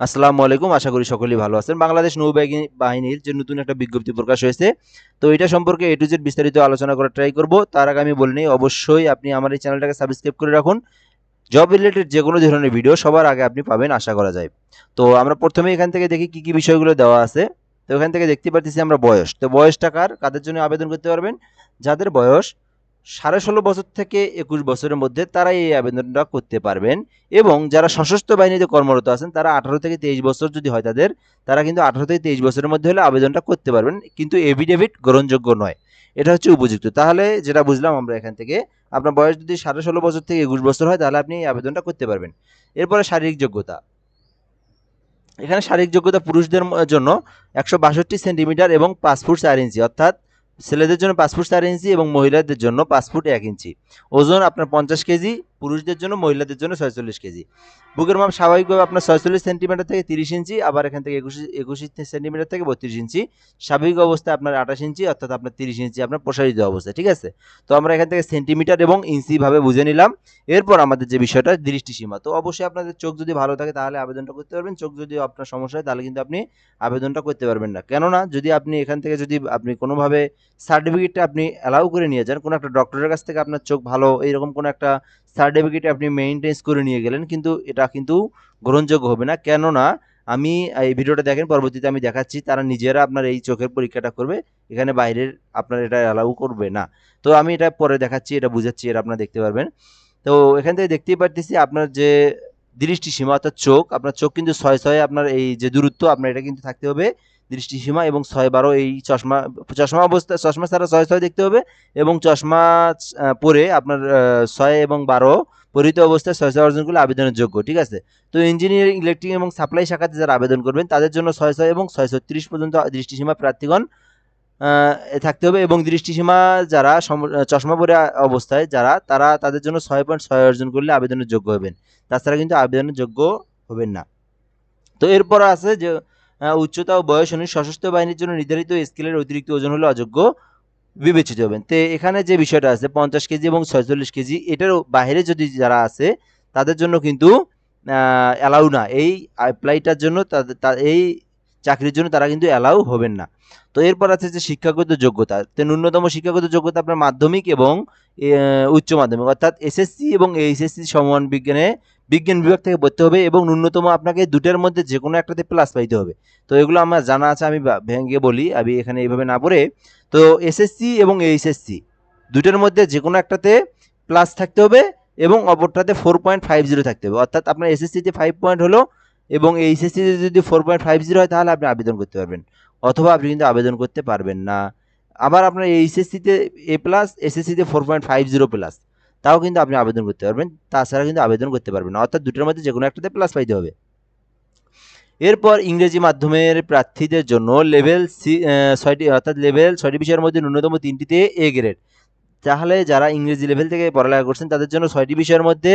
আসসালামু আলাইকুম, আশা করি সকলেই ভালো আছেন। বাংলাদেশ নৌবাহিনী বাহিনীর যে নতুন একটা বিজ্ঞপ্তি প্রকাশ হয়েছে, তো এটা সম্পর্কে এ টু জেড বিস্তারিত আলোচনা করার ট্রাই করব। তার আগে আমি বলে নিই, অবশ্যই আপনি আমার এই চ্যানেলটাকে সাবস্ক্রাইব করে রাখুন। জব রিলেটেড যে কোনো ধরনের ভিডিও সবার আগে আপনি পাবেন, আশা করা যায়। তো আমরা প্রথমে এখান থেকে দেখি কি কি বিষয়গুলো দেওয়া আছে। তো এখান থেকে দেখতে পাচ্ছি আমরা বয়স। তো বয়সটা কার? কাদের জন্য আবেদন করতে পারবেন? যাদের বয়স সাড়ে ষোলো বছর থেকে একুশ বছরের মধ্যে তারা এই আবেদনটা করতে পারবেন। এবং যারা সশস্ত্র বাহিনীতে কর্মরত আছেন, তারা আঠারো থেকে তেইশ বছর যদি হয় তাদের, তারা কিন্তু আঠারো থেকে তেইশ বছরের মধ্যে হলে আবেদনটা করতে পারবেন। কিন্তু এভিডেভিট গ্রহণযোগ্য নয়। এটা হচ্ছে উপযুক্ত। তাহলে যেটা বুঝলাম আমরা এখান থেকে, আপনার বয়স যদি সাড়ে ষোলো বছর থেকে একুশ বছর হয়, তাহলে আপনি এই আবেদনটা করতে পারবেন। এরপরে শারীরিক যোগ্যতা। এখানে শারীরিক যোগ্যতা পুরুষদের জন্য একশো বাষট্টি সেন্টিমিটার এবং পাঁচ ফুট চার ইঞ্চি, অর্থাৎ ছেলেদের জন্য পাসপোর্ট চার ইঞ্চি এবং মহিলাদের জন্য পাসপোর্ট এক ইঞ্চি। ওজন আপনার পঞ্চাশ কেজি পুরুষদের জন্য, মহিলাদের জন্য ছয়চল্লিশ কেজি। বুকের মাপ স্বাভাবিকভাবে আপনার ছয়চল্লিশ সেন্টিমিটার থেকে তিরিশ ইঞ্চি, আবার এখান থেকে একুশ একুশ সেন্টিমিটার থেকে বত্রিশ ইঞ্চি। স্বাভাবিক অবস্থায় আপনার আঠাশ ইঞ্চি, অর্থাৎ আপনার তিরিশ ইঞ্চি আপনার প্রসারিত অবস্থায়, ঠিক আছে? তো আমরা এখান থেকে সেন্টিমিটার এবং ইঞ্চি ভাবে বুঝে নিলাম। এরপর আমাদের যে বিষয়টা, দৃষ্টিসীমা। তো অবশ্যই আপনাদের চোখ যদি ভালো থাকে, তাহলে আবেদনটা করতে পারবেন। চোখ যদি আপনার সমস্যা হয়, তাহলে কিন্তু আপনি আবেদনটা করতে পারবেন না। কেননা, যদি আপনি এখান থেকে যদি আপনি কোনোভাবে সার্টিফিকেটটা আপনি অ্যালাউ করে নিয়ে যান, কোনো একটা ডক্টরের কাছ থেকে আপনার চোখ ভালো, এইরকম কোনো একটা সার্টিফিকেট আপনি মেইনটেন্স করে নিয়ে গেলেন, কিন্তু এটা কিন্তু গ্রহণযোগ্য হবে না। কেননা, আমি এই ভিডিওটা দেখেন, পরবর্তীতে আমি দেখাচ্ছি, তারা নিজেরা আপনার এই চোখের পরীক্ষাটা করবে, এখানে বাইরের আপনার এটা অ্যালাউ করবে না। তো আমি এটা পরে দেখাচ্ছি, এটা বুঝাচ্ছি, এটা আপনারা দেখতে পারবেন। তো এখান থেকে দেখতেই পারতেছি, আপনার যে দৃষ্টিসীমা, অর্থাৎ চোখ, আপনার চোখ কিন্তু ছয় ছয় আপনার এই যে দূরত্ব, আপনার এটা কিন্তু থাকতে হবে। দৃষ্টিসীমা এবং ছয় বারো এই চশমা চশমা অবস্থা চশমা ছাড়া ছয় ছয় দেখতে হবে এবং চশমা পরে আপনার ছয় এবং বারো পরিহিত অবস্থায় ছয় ছয় অর্জন করলে আবেদনের যোগ্য, ঠিক আছে? তো ইঞ্জিনিয়ারিং ইলেকট্রিক এবং সাপ্লাই শাখাতে যারা আবেদন করবেন, তাদের জন্য ছয় ছয় এবং ছয় ছত্রিশ পর্যন্ত দৃষ্টিসীমা প্রার্থীগণ থাকতে হবে এবং দৃষ্টিসীমা যারা চশমা পরে অবস্থায় যারা, তারা তাদের জন্য ছয় পয়েন্ট ছয় অর্জন করলে আবেদনের যোগ্য হবেন। তাছাড়া কিন্তু আবেদনের যোগ্য হবেন না। তো এরপর আছে যে উচ্চতা ও বয়স অনুযায়ী সশস্ত্র বাহিনীর জন্য নির্ধারিত স্কেলের অতিরিক্ত ওজন হলে অযোগ্য, বিবেচিত হবেন। তো এখানে যে বিষয়টা আছে, পঞ্চাশ কেজি এবং ছয়চল্লিশ কেজি এটার বাইরে যদি যারা আছে, তাদের জন্য কিন্তু অ্যালাউ না। এই অ্যাপ্লাইটার জন্য এই চাকরির জন্য তারা কিন্তু অ্যালাউ হবেন না। তো এরপর আছে যে শিক্ষাগত যোগ্যতা। তো ন্যূনতম শিক্ষাগত যোগ্যতা আপনার মাধ্যমিক এবং উচ্চ মাধ্যমিক। অর্থাৎ এসএসসি এবং এইচএসসি সমান বিজ্ঞানে বিজ্ঞান বিভাগ থেকে পড়তে হবে এবং ন্যূনতম আপনাকে দুটার মধ্যে যে কোনো একটাতে প্লাস পাইতে হবে। তো এগুলো আমার জানা আছে, আমি ভেঙে বলি, আমি এখানে এইভাবে না পড়ে। তো এসএসসি এবং এইচএসসি দুটার মধ্যে যে কোনো একটাতে প্লাস থাকতে হবে এবং অপরটাতে ফোর পয়েন্ট ফাইভ জিরো থাকতে হবে। অর্থাৎ আপনার এসএসসিতে ফাইভ পয়েন্ট হলো এবং এইচএসসিতে যদি ফোর পয়েন্ট ফাইভ জিরো হয়, তাহলে আপনি আবেদন করতে পারবেন। অথবা আপনি কিন্তু আবেদন করতে পারবেন না। আবার আপনার এইচএসসিতে এ প্লাস এসএসসিতে four point five zero plus তাও কিন্তু আপনি আবেদন করতে পারবেন, তাছাড়া কিন্তু আবেদন করতে পারবেন না। অর্থাৎ দুটোর মধ্যে যে কোনো একটাতে প্লাস পাইতে হবে। এরপর ইংরেজি মাধ্যমের প্রার্থীদের জন্য লেভেল সি ছয়টি, অর্থাৎ লেভেল ছয়টি বিষয়ের মধ্যে ন্যূনতম তিনটিতে এ গ্রেড তাহলে যারা ইংরেজি লেভেল থেকে পড়ালেখা করছেন, তাদের জন্য ছয়টি বিষয়ের মধ্যে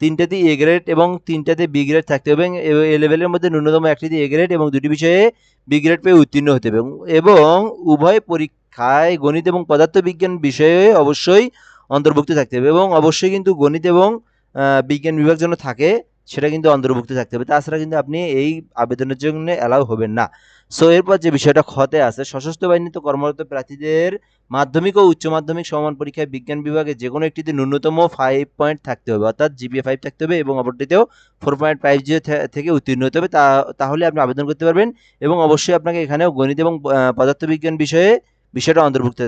তিনটাতে এ গ্রেড এবং তিনটাতে বি গ্রেড থাকতে হবে। এ লেভেলের মধ্যে ন্যূনতম একটিতে এ গ্রেড এবং দুটি বিষয়ে বি গ্রেড পেয়ে উত্তীর্ণ হতে হবে। এবং উভয় পরীক্ষায় গণিত এবং পদার্থবিজ্ঞান বিষয়ে অবশ্যই অন্তর্ভুক্ত থাকতে হবে এবং অবশ্যই কিন্তু গণিত এবং বিজ্ঞান বিভাগ যেন থাকে, সেটা কিন্তু অন্তর্ভুক্ত থাকতে হবে। তাছাড়া কিন্তু আপনি এই আবেদনের জন্য অ্যালাউ হবেন না। সো এরপর যে বিষয়টা খতে আছে, সশস্ত্র বাহিনীতে কর্মরত প্রার্থীদের মাধ্যমিক ও উচ্চ মাধ্যমিক সমান পরীক্ষায় বিজ্ঞান বিভাগে যে কোনো একটিতে ন্যূনতম ফাইভ পয়েন্ট থাকতে হবে, অর্থাৎ জিপিএ ফাইভ থাকতে হবে এবং অপরটিতেও ফোর পয়েন্ট ফাইভ জিরো থেকে উত্তীর্ণ হতে হবে। তাহলে আপনি আবেদন করতে পারবেন এবং অবশ্যই আপনাকে এখানেও গণিত এবং পদার্থবিজ্ঞান বিষয়ে বিষয়টা অন্তর্ভুক্ত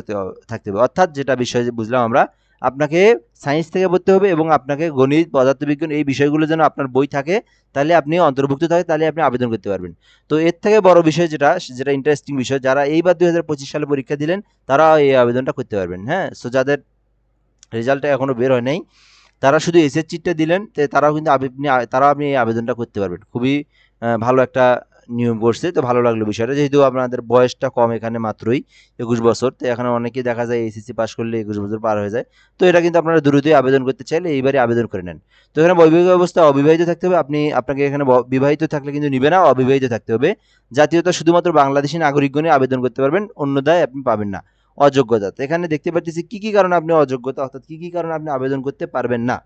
থাকতে হবে, অর্থাৎ যেটা বিষয় বুঝলাম আমরা আপনাকে সায়েন্স থেকে পড়তে হবে এবং আপনাকে গণিত, পদার্থবিজ্ঞান এই বিষয়গুলো যেন আপনার বই থাকে, তাহলে আপনি অন্তর্ভুক্ত থাকে, তাহলে আপনি আবেদন করতে পারবেন। তো এর থেকে বড় বিষয় যেটা যেটা ইন্টারেস্টিং বিষয়, যারা এইবার দুই হাজার পঁচিশ সালে পরীক্ষা দিলেন, তারা এই আবেদনটা করতে পারবেন হ্যাঁ? সো যাদের রেজাল্টটা এখনও বের হয় নাই, তারা শুধু এসএস চিটটা দিলেন, তো তারাও কিন্তু আপনি, তারাও আপনি এই আবেদনটা করতে পারবেন। খুবই ভালো একটা নিয়ম করছে তো ভালো লাগল বিষয়টা। যেহেতু আপনাদের বয়সটা কম এখানে মাত্রই, একুশ বছর, তো এখানে অনেকেই দেখা যায় এসএসসি পাস করলে একুশ বছর পার হয়ে যায়। তো এটা কিন্তু আপনারা দ্রুতই আবেদন করতে চাইলে এইবারে আবেদন করে নেন। তো এখানে বৈবাহিক অবস্থা অবিবাহিত থাকতে হবে। আপনি, আপনাকে এখানে বিবাহিত থাকলে কিন্তু নিবে না, অবিবাহিত থাকতে হবে। জাতীয়তা শুধুমাত্র বাংলাদেশি নাগরিকগণই আবেদন করতে পারবেন অন্যদায় আপনি পাবেন না। অযোগ্যতা। এখানে দেখতে পাচ্ছি কি কি কারণে আপনি অযোগ্যতা, অর্থাৎ কি কি কারণে আপনি আবেদন করতে পারবেন না?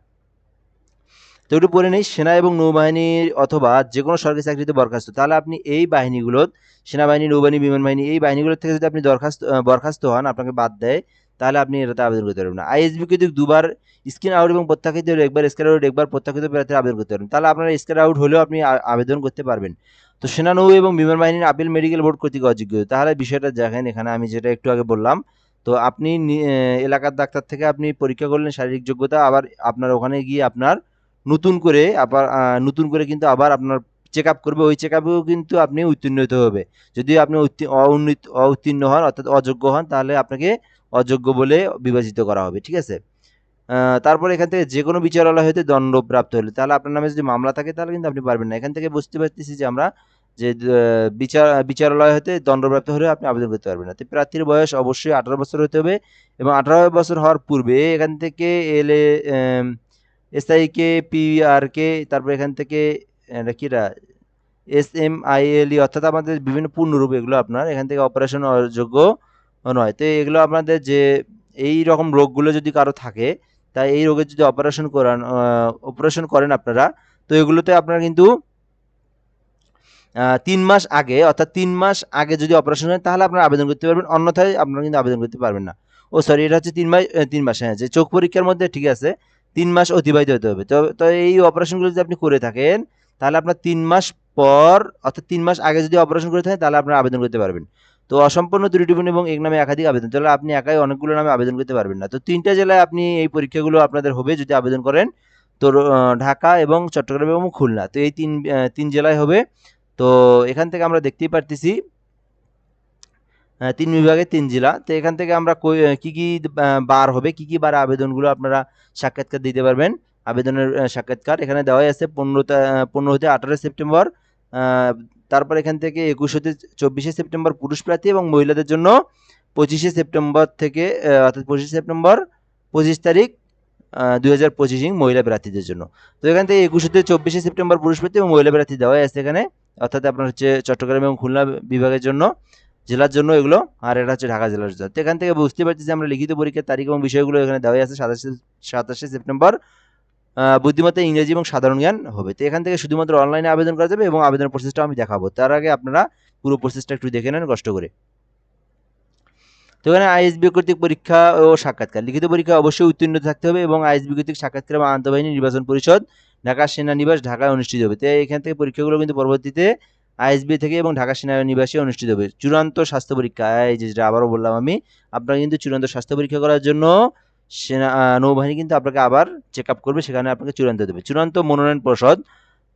তো একটু পড়ে নেই, সেনা এবং নৌবাহিনীর অথবা যে কোনো সরকারি চাকরিতে বরখাস্ত। তাহলে আপনি এই বাহিনীগুলো, সেনাবাহিনী, নৌবাহিনী, বিমান বাহিনী, এই বাহিনীগুলোর থেকে যদি আপনি দরখাস্ত বরখাস্ত হন, আপনাকে বাদ দেয়, তাহলে আপনি এটাতে আবেদন করতে পারবেন না। আইএসবি কিন্তু দুবার স্ক্রিন আউট এবং প্রত্যাখিত একবার স্ক্যার আউট, একবার প্রত্যাখিত প্রার্থীর আবেদন করতে পারবেন। তাহলে আপনার স্ক্যার আউট হলেও আপনি আবেদন করতে পারবেন। তো সেনা, নৌ এবং বিমান বাহিনীর আপিল মেডিকেল বোর্ড কর্তৃক অযোগ্য। তাহলে বিষয়টা দেখেন, এখানে আমি যেটা একটু আগে বললাম। তো আপনি এলাকার ডাক্তার থেকে আপনি পরীক্ষা করলেন, শারীরিক যোগ্যতা, আবার আপনার ওখানে গিয়ে আপনার নতুন করে আবার নতুন করে কিন্তু আবার আপনার চেক আপ করবে। ওই চেক আপেও কিন্তু আপনি উত্তীর্ণ হতে হবে। যদি আপনি অউত্তীর্ণ হন অর্থাৎ অযোগ্য হন, তাহলে আপনাকে অযোগ্য বলে বিবেচিত করা হবে, ঠিক আছে? তারপর এখান থেকে যে কোনো বিচারালয় হতে দণ্ডপ্রাপ্ত হলে, তাহলে আপনার নামে যদি মামলা থাকে, তাহলে কিন্তু আপনি পারবেন না। এখান থেকে বুঝতে পারতেছি যে আমরা যে বিচার বিচারালয় হতে দণ্ডপ্রাপ্ত হলে আপনি আবেদন করতে পারবেন না। তো প্রার্থীর বয়স অবশ্যই আঠারো বছর হতে হবে এবং আঠারো বছর হওয়ার পূর্বে এখান থেকে এলে এসআইকে পিআরকে তারপর এখান থেকে কিরা S M I L E অর্থাৎ আমাদের বিভিন্ন পূর্ণরূপ এগুলো আপনার এখান থেকে অপারেশন অযোগ্য নয় তো এগুলো আপনাদের যে এই রকম রোগগুলো যদি কারও থাকে তাই এই রোগের যদি অপারেশন করান অপারেশন করেন আপনারা তো এগুলোতে আপনারা কিন্তু তিন মাস আগে অর্থাৎ তিন মাস আগে যদি অপারেশন হয় তাহলে আপনারা আবেদন করতে পারবেন অন্যথায় আপনারা কিন্তু আবেদন করতে পারবেন না ও সরি এটা হচ্ছে তিন মাস তিন মাস হ্যাঁ যে চোখ পরীক্ষার মধ্যে ঠিক আছে তিন মাস অতিবাহিত হতে হবে। তো এই অপারেশনগুলো যদি আপনি করে থাকেন, তাহলে আপনার তিন মাস পর, অর্থাৎ তিন মাস আগে যদি অপারেশন করে থাকেন, তাহলে আপনারা আবেদন করতে পারবেন। তো অসম্পূর্ণ ত্রুটিপূর্ণ এবং এক নামে একাধিক আবেদন। তাহলে আপনি একাই অনেকগুলো নামে আবেদন করতে পারবেন না। তো তিনটা জেলায় আপনি এই পরীক্ষাগুলো আপনাদের হবে যদি আবেদন করেন। তো ঢাকা এবং চট্টগ্রাম এবং খুলনা। তো এই তিন তিন জেলায় হবে। তো এখান থেকে আমরা দেখতেই পারতেছি তিন বিভাগে তিন জেলা। তো এখান থেকে আমরা কি কি বার হবে, কি কি বার আবেদনগুলো আপনারা সাক্ষাৎকার দিতে পারবেন? আবেদনের সাক্ষাৎকার এখানে দেওয়াই আছে পনেরো পনেরো হতে আঠারো সেপ্টেম্বর তারপর এখান থেকে একুশ হতে চব্বিশে সেপ্টেম্বর পুরুষ প্রার্থী এবং মহিলাদের জন্য পঁচিশে সেপ্টেম্বর থেকে অর্থাৎ পঁচিশে সেপ্টেম্বর পঁচিশ তারিখ দুই হাজার পঁচিশে মহিলা প্রার্থীদের জন্য। তো এখান থেকে একুশ হতে চব্বিশে সেপ্টেম্বর পুরুষ প্রার্থী এবং মহিলা প্রার্থী দেওয়াই আছে এখানে, অর্থাৎ আপনার হচ্ছে চট্টগ্রাম এবং খুলনা বিভাগের জন্য। জেলার জন্য এগুলো, আর এটা হচ্ছে ঢাকা জেলার জন্য। এখান থেকে বুঝতে পারছি যে আমরা লিখিত পরীক্ষার তারিখ এবং বিষয়গুলো এখানে দেওয়াই আছে, সাতাশে সাতাশে সেপ্টেম্বর। বুদ্ধিমত্তা ইংরেজি এবং সাধারণ জ্ঞান হবে। তো এখান থেকে শুধুমাত্র অনলাইনে আবেদন করা যাবে এবং আবেদনের প্রসেসটা আমি দেখাবো। তার আগে আপনারা পুরো প্রসেসটা একটু দেখে নেন, কষ্ট করে। তো এখানে আইএসবি কর্তৃক পরীক্ষা ও সাক্ষাৎকার। লিখিত পরীক্ষা অবশ্যই উত্তীর্ণ থাকতে হবে এবং আইএসবি কর্তৃক সাক্ষাৎকার এবং আন্তঃবাহিনী নির্বাচন পরিষদ, ঢাকা সেনানিবাস, ঢাকায় অনুষ্ঠিত হবে। তো এখান থেকে পরীক্ষাগুলো কিন্তু পরবর্তীতে আইএসবি থেকে এবং ঢাকা সেনানিবাসে অনুষ্ঠিত হবে। চূড়ান্ত স্বাস্থ্য পরীক্ষা, এই যেটা আবারও বললাম আমি আপনারা কিন্তু চূড়ান্ত স্বাস্থ্য পরীক্ষা করার জন্য সেনা নৌবাহিনী কিন্তু আপনাকে আবার চেক আপ করবে, সেখানে আপনাকে চূড়ান্ত দেবে। চূড়ান্ত মনোনয়ন পর্ষদ।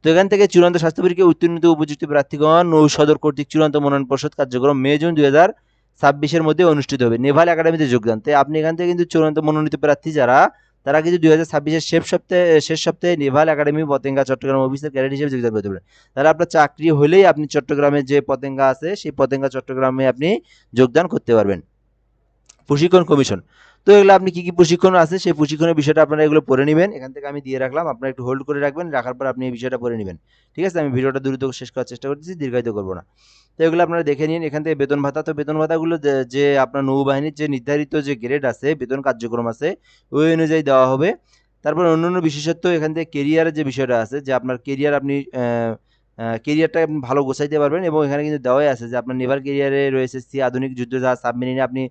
তো এখান থেকে চূড়ান্ত স্বাস্থ্য পরীক্ষা উত্তীর্ণ উপযুক্ত প্রার্থীগণ, নৌ সদর কর্তৃক চূড়ান্ত মনোনয়ন পর্ষদ কার্যক্রম মে, জুন দুই হাজার ছাব্বিশের মধ্যে অনুষ্ঠিত হবে। নেভাল একাডেমিতে যোগদান। তাই আপনি এখান থেকে কিন্তু চূড়ান্ত মনোনীত প্রার্থী যারা তারা কিন্তু দুই হাজার ছাব্বিশের শেষ সপ্তাহে শেষ সপ্তাহে নেভাল একাডেমি পতেঙ্গা চট্টগ্রাম অফিসের ক্যাডেট হিসেবে যোগদান করতে পারেন তাহলে আপনার চাকরি হলেই আপনি চট্টগ্রামে যে পতেঙ্গা আছে, সেই পতেঙ্গা চট্টগ্রামে আপনি যোগদান করতে পারবেন। প্রশিক্ষণ কমিশন। তো এগুলো আপনি কী কী প্রশিক্ষণ আছে, সেই প্রশিক্ষণের বিষয়টা আপনারা এগুলো পড়ে নেবেন। এখান থেকে আমি দিয়ে রাখলাম, আপনারা একটু হোল্ড করে রাখবেন, রাখার পর আপনি এই বিষয়টা পড়ে নেবেন। ঠিক আছে? আমি ভিডিওটা দ্রুত শেষ করার চেষ্টা করতেছি, দীর্ঘায়িত করব না। তো এগুলো আপনারা দেখে নিন। এখান থেকে বেতন ভাতা, তো বেতন ভাতাগুলো যে- আপনার নৌবাহিনীর যে নির্ধারিত যে গ্রেড আছে, বেতন কার্যক্রম আছে, ওই অনুযায়ী দেওয়া হবে। তারপর অন্যান্য বিশেষত্ব এখান থেকে কেরিয়ারের যে বিষয়টা আছে, যে আপনার কেরিয়ার আপনি কেরিয়ারটা আপনি ভালো গোছাইতে পারবেন এবং এখানে কিন্তু দেওয়াই আছে যে আপনার নেভাল কেরিয়ারে রয়েছে সি আধুনিক যুদ্ধ জাহাজ সাবমেরিনে আপনি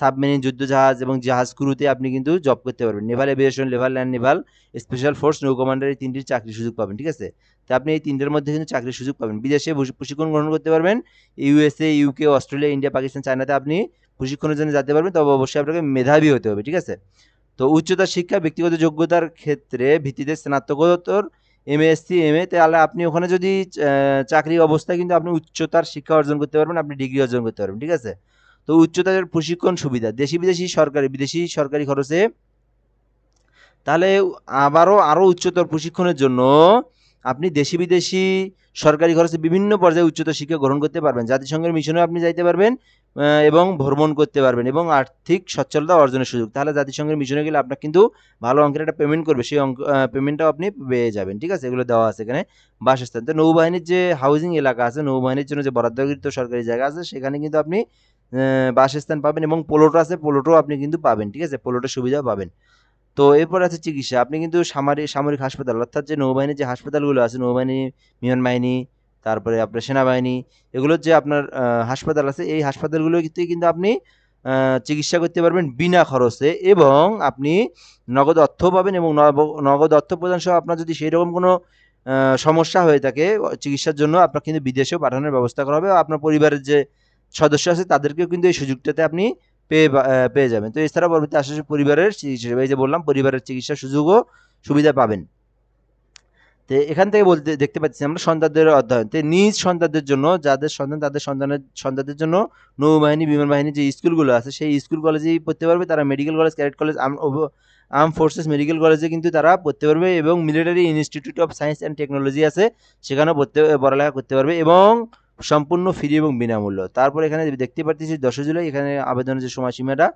সাবমেরিন যুদ্ধ জাহাজ এবং জাহাজ ক্রুতে আপনি কিন্তু জব করতে পারবেন। Naval aviation লেভাল land naval special force নৌ কমান্ডার এই তিনটির চাকরির সুযোগ পাবেন, ঠিক আছে? তো আপনি এই তিনটের মধ্যে কিন্তু চাকরির সুযোগ পাবেন। বিদেশে প্রশিক্ষণ গ্রহণ করতে পারবেন। USA UK Australia India Pakistan চায়নাতে আপনি প্রশিক্ষণের জন্য যেতে পারবেন, তবে অবশ্যই আপনাকে মেধাবী হতে হবে, ঠিক আছে? তো উচ্চতর শিক্ষা, ব্যক্তিগত যোগ্যতার ক্ষেত্রে ভিত্তিতে স্নাতকোত্তর এমএসসি এম এ তাহলে আপনি ওখানে যদি চাকরি অবস্থায় কিন্তু আপনি উচ্চতার শিক্ষা অর্জন করতে পারবেন, আপনি ডিগ্রি অর্জন করতে পারবেন, ঠিক আছে? তো উচ্চতার প্রশিক্ষণ সুবিধা, দেশি বিদেশি সরকারি বিদেশি সরকারি খরচে তাহলে আবারও আরও উচ্চতর প্রশিক্ষণের জন্য আপনি দেশি বিদেশি সরকারি খরচে বিভিন্ন পর্যায়ে উচ্চতর শিক্ষা গ্রহণ করতে পারবেন। জাতিসংঘের মিশনে আপনি যাইতে পারবেন এবং ভ্রমণ করতে পারবেন, এবং আর্থিক সচ্ছলতা অর্জনের সুযোগ। তাহলে জাতিসংঘের মিশনে গেলে আপনার কিন্তু ভালো অঙ্কের একটা পেমেন্ট করবে। সেই অঙ্ক পেমেন্টটাও আপনি পেয়ে যাবেন, ঠিক আছে? এগুলো দেওয়া আছে এখানে বাসস্থান। তো নৌবাহিনীর যে হাউজিং এলাকা আছে, নৌবাহিনীর জন্য যে বরাদ্দকৃত সরকারি জায়গা আছে, সেখানে কিন্তু আপনি বাসস্থান পাবেন এবং পোলোটো আছে পোলোটো আপনি কিন্তু পাবেন, ঠিক আছে? পোলোটোর সুবিধাও পাবেন। তো এরপর আছে চিকিৎসা। আপনি কিন্তু সামরিক সামরিক হাসপাতাল, অর্থাৎ যে নৌবাহিনীর যে হাসপাতালগুলো আছে, নৌবাহিনী বিমান বাহিনী তারপরে আপনার সেনাবাহিনী, এগুলোর যে আপনার হাসপাতাল আছে, এই হাসপাতালগুলোতে কিন্তু আপনি চিকিৎসা করতে পারবেন বিনা খরচে এবং আপনি নগদ অর্থ পাবেন এবং নগদ অর্থ প্রদান সহ আপনার যদি সেই রকম কোনো সমস্যা হয়ে থাকে, চিকিৎসার জন্য আপনার কিন্তু বিদেশেও পাঠানোর ব্যবস্থা করা হবে। আপনার পরিবারের যে সদস্য আছে, তাদেরকেও কিন্তু এই সুযোগটাতে আপনি পেয়ে পেয়ে যাবেন। তো এছাড়া পরবর্তী আশেপাশে পরিবারের চিকিৎসা এই যে বললাম, পরিবারের চিকিৎসার সুযোগও সুবিধা পাবেন। তো এখান থেকে বলতে, দেখতে পাচ্ছি আমরা সন্তানদের অধ্যয়ন। তো নিজ সন্তানদের জন্য, যাদের সন্তান, তাদের সন্তানের, সন্তানদের জন্য নৌবাহিনী, বিমান বাহিনীর যে স্কুলগুলো আছে, সেই স্কুল কলেজেই পড়তে পারবে। তারা medical college cadet college arm forces medical কলেজে কিন্তু তারা পড়তে পারবে এবং military institute of science and technology আছে, সেখানেও পড়তে, পড়ালেখা করতে পারবে এবং সম্পূর্ণ ফ্রি এবং বিনামূল্য। তারপর এখানে দেখতে পাচ্ছি দশ জুলাই, এখানে আবেদনের যে সময়সীমাটা,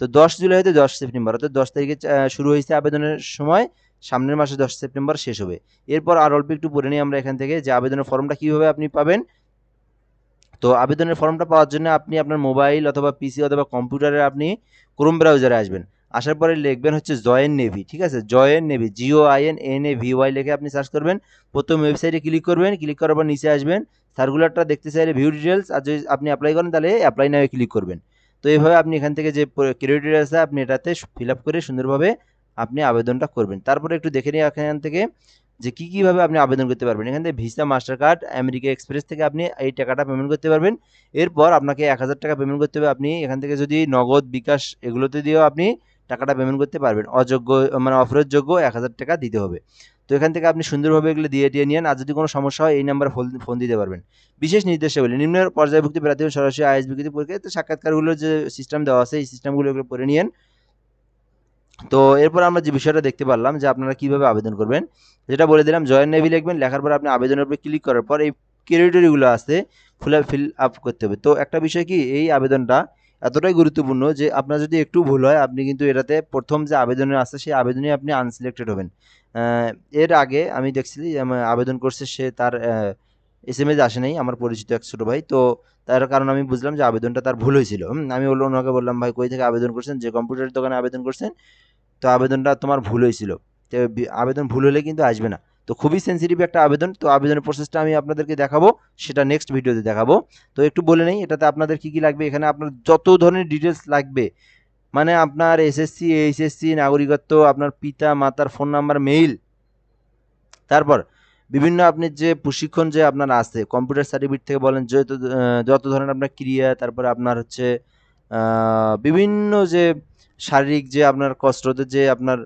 তো দশ জুলাই হতে দশ সেপ্টেম্বর, অর্থাৎ দশ তারিখে শুরু হয়েছে আবেদনের সময়, সামনের মাসে দশ সেপ্টেম্বর শেষ হবে। এরপর আর অল্প একটু পড়ে নিই আমরা এখান থেকে যে আবেদনের ফর্মটা কীভাবে আপনি পাবেন। তো আবেদনের ফর্মটা পাওয়ার জন্য আপনি আপনার মোবাইল অথবা পিসি অথবা কম্পিউটারে আপনি ক্রোম ব্রাউজারে আসবেন। আসার পরে লিখবেন হচ্ছে জয়েন নেভি, ঠিক আছে? জয়েন নেভি জিও in N A V Y লিখে আপনি সার্চ করবেন। প্রথম ওয়েবসাইটে ক্লিক করবেন ক্লিক করার পর নিচে আসবেন। সার্কুলারটা দেখতে চাইলে ভিউ ডিটেলস আর যদি আপনি অ্যাপ্লাই করেন তাহলে অ্যাপ্লাই নাও ক্লিক করবেন। তো এইভাবে আপনি এখান থেকে যে ক্রেডিট আছে, আপনি এটাতে ফিল আপ করে সুন্দরভাবে আপনি আবেদনটা করবেন। তারপরে একটু দেখে নিই এখান থেকে যে কী কীভাবে আপনি আবেদন করতে পারবেন। এখান থেকে visa master card America express থেকে আপনি এই টাকাটা পেমেন্ট করতে পারবেন। এরপর আপনাকে এক হাজার টাকা পেমেন্ট করতে হবে। আপনি এখান থেকে যদি নগদ, বিকাশ এগুলোতে দিয়েও আপনি টাকাটা পেমেন্ট করতে পারবেন। অযোগ্য মানে অফারের যোগ্য এক হাজার টাকা দিতে হবে। তো এখান থেকে আপনি সুন্দরভাবে এগুলো দিয়ে দিয়ে নিন আর যদি কোনো সমস্যা হয়, এই নাম্বারে ফোন ফোন দিতে পারবেন। বিশেষ নির্দেশাবলী নিম্ন পর্যায়ভুক্ত প্রার্থী সরাসরি আইএসবিকে পরীক্ষা তো সাক্ষাৎকারগুলোর যে সিস্টেম দেওয়া আছে, এই সিস্টেমগুলো এগুলো পড়ে নিন তো এরপর আমরা যে বিষয়টা দেখতে পারলাম যে আপনারা কীভাবে আবেদন করবেন, যেটা বলে দিলাম, জয়েন নেভি লিখবেন, লেখার পর আপনি আবেদনের উপরে ক্লিক করার পর এই ক্যারিটরিগুলো আছে ফুলে ফিল আপ করতে হবে। তো একটা বিষয় কি, এই আবেদনটা এতটাই গুরুত্বপূর্ণ যে আপনার যদি একটু ভুল হয়, আপনি কিন্তু এটাতে প্রথম যে আবেদনে আছে সেই আবেদনে আপনি আনসিলেক্টেড হবেন। এর আগে আমি দেখছি আবেদন করছে সে তার এস এম এস আসে নাই, আমার পরিচিত এক ছোটো ভাই। তো তার কারণ আমি বুঝলাম যে আবেদনটা তার ভুল হয়েছিল। আমি বলল ওনাকে বললাম, ভাই, কই থেকে আবেদন করছেন? যে কম্পিউটারের দোকানে আবেদন করছেন, তো আবেদনটা তোমার ভুল হয়েছিল। তো আবেদন ভুল হলে কিন্তু আসবে না। তো খুবই সেন্সিটিভ একটা আবেদন। তো আবেদনের প্রসেসটা আমি আপনাদেরকে দেখাবো, সেটা নেক্সট ভিডিওতে দেখাবো। তো একটু বলে নেই, এটাতে আপনাদের কী কী লাগবে? এখানে আপনার যত ধরনের ডিটেলস লাগবে মানে আপনার এসএসসি এইচএসসি নাগরিকত্ব, আপনার পিতা, মাতার ফোন নাম্বার মেইল তারপর বিভিন্ন আপনি যে প্রশিক্ষণ যে আপনার আছে কম্পিউটার সার্টিফিকেট থেকে বলেন যত যত ধরনের আপনার ক্রিয়া, তারপরে আপনার হচ্ছে বিভিন্ন যে শারীরিক যে আপনার কষ্টদের যে আপনার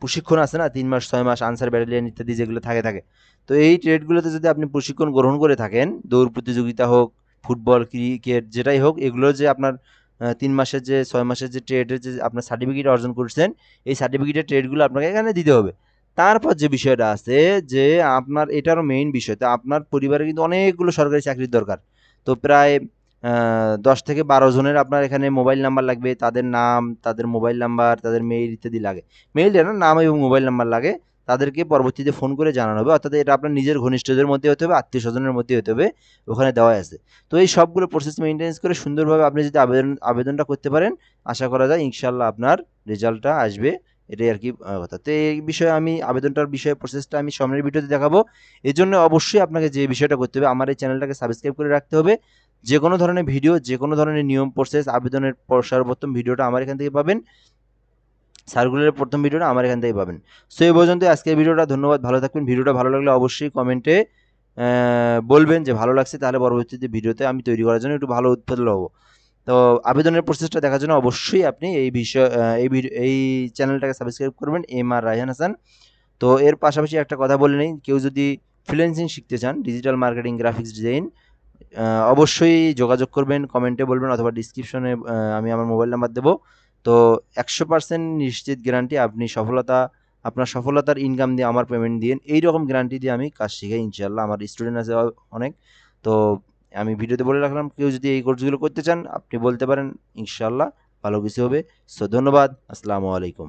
প্রশিক্ষণ আছে না? তিন মাস, ছয় মাস আনসার ব্যাটালিয়ান ইত্যাদি যেগুলো থাকে থাকে। তো এই ট্রেডগুলোতে যদি আপনি প্রশিক্ষণ গ্রহণ করে থাকেন, দৌড় প্রতিযোগিতা হোক, ফুটবল, ক্রিকেট, যেটাই হোক, এগুলো যে আপনার তিন মাসের যে, ছয় মাসের যে ট্রেডের যে আপনার সার্টিফিকেট অর্জন করছেন, এই সার্টিফিকেটের ট্রেডগুলো আপনাকে এখানে দিতে হবে। তারপর যে বিষয়টা আছে যে, আপনার এটারও মেইন বিষয়, তো আপনার পরিবারে কিন্তু অনেকগুলো সরকারি চাকরির দরকার। তো প্রায় দশ থেকে বারো জনের আপনার এখানে মোবাইল নাম্বার লাগবে, তাদের নাম, তাদের মোবাইল নাম্বার তাদের মেইল ইত্যাদি লাগে। মেইল না, নাম এবং মোবাইল নাম্বার লাগে। তাদেরকে পরবর্তীতে ফোন করে জানানো হবে। অর্থাৎ এটা আপনার নিজের ঘনিষ্ঠদের মধ্যে হতে হবে, আত্মীয় স্বজনের মধ্যে হতে হবে, ওখানে দেওয়া আছে। তো এই সবগুলো প্রসেস মেনটেন্স করে সুন্দরভাবে আপনি যদি আবেদন, আবেদনটা করতে পারেন, আশা করা যায় ইনশাল্লাহ আপনার রেজাল্টটা আসবে। এটাই আর কি কথা। তো এই বিষয়ে আমি, আবেদনটার বিষয়ে প্রসেসটা আমি সামনের ভিডিওতে দেখাবো। এই জন্য অবশ্যই আপনাকে যে বিষয়টা করতে হবে, আমার এই চ্যানেলটাকে সাবস্ক্রাইব করে রাখতে হবে। যে কোনো ধরনের ভিডিও যে কোনো ধরনের নিয়ম প্রসেস আবেদনের সর্বোত্তম ভিডিওটা আমার এখান থেকে পাবেন। সার্কুলারের প্রথম ভিডিওটা আমার এখান থেকে পাবেন। সো এই পর্যন্ত আজকের ভিডিওটা, ধন্যবাদ, ভালো থাকবেন। ভিডিওটা ভালো লাগলে অবশ্যই কমেন্টে বলবেন যে ভালো লাগছে, তাহলে পরবর্তীতে ভিডিওতে আমি তৈরি করার জন্য একটু ভালো উৎপাদন হব। তো আবেদনের প্রসেসটা দেখার জন্য অবশ্যই আপনি এই বিষয় এই এই চ্যানেলটাকে সাবস্ক্রাইব করবেন এম আর রায়হান হাসান। তো এর পাশাপাশি একটা কথা বলে নিই, কেউ যদি ফ্রিল্যান্সিং শিখতে চান ডিজিটাল মার্কেটিং গ্রাফিক্স ডিজাইন অবশ্যই যোগাযোগ করবেন কমেন্টে বলবেন অথবা ডিসক্রিপশনে আমি আমার মোবাইল নাম্বার দেবো। তো একশো পার্সেন্ট নিশ্চিত গ্যারান্টি আপনি সফলতা, আপনার সফলতার ইনকাম দিয়ে আমার পেমেন্ট দিন এই রকম গ্যারান্টি দিয়ে আমি কাজ শিখাই ইনশাল্লাহ আমার স্টুডেন্ট আছে অনেক। তো আমি ভিডিওতে বলে রাখলাম, কেউ যদি এই কোর্সগুলো করতে চান, আপনি বলতে পারেন ইনশাল্লাহ ভালো কিছু হবে। সো ধন্যবাদ, আসসালামু আলাইকুম।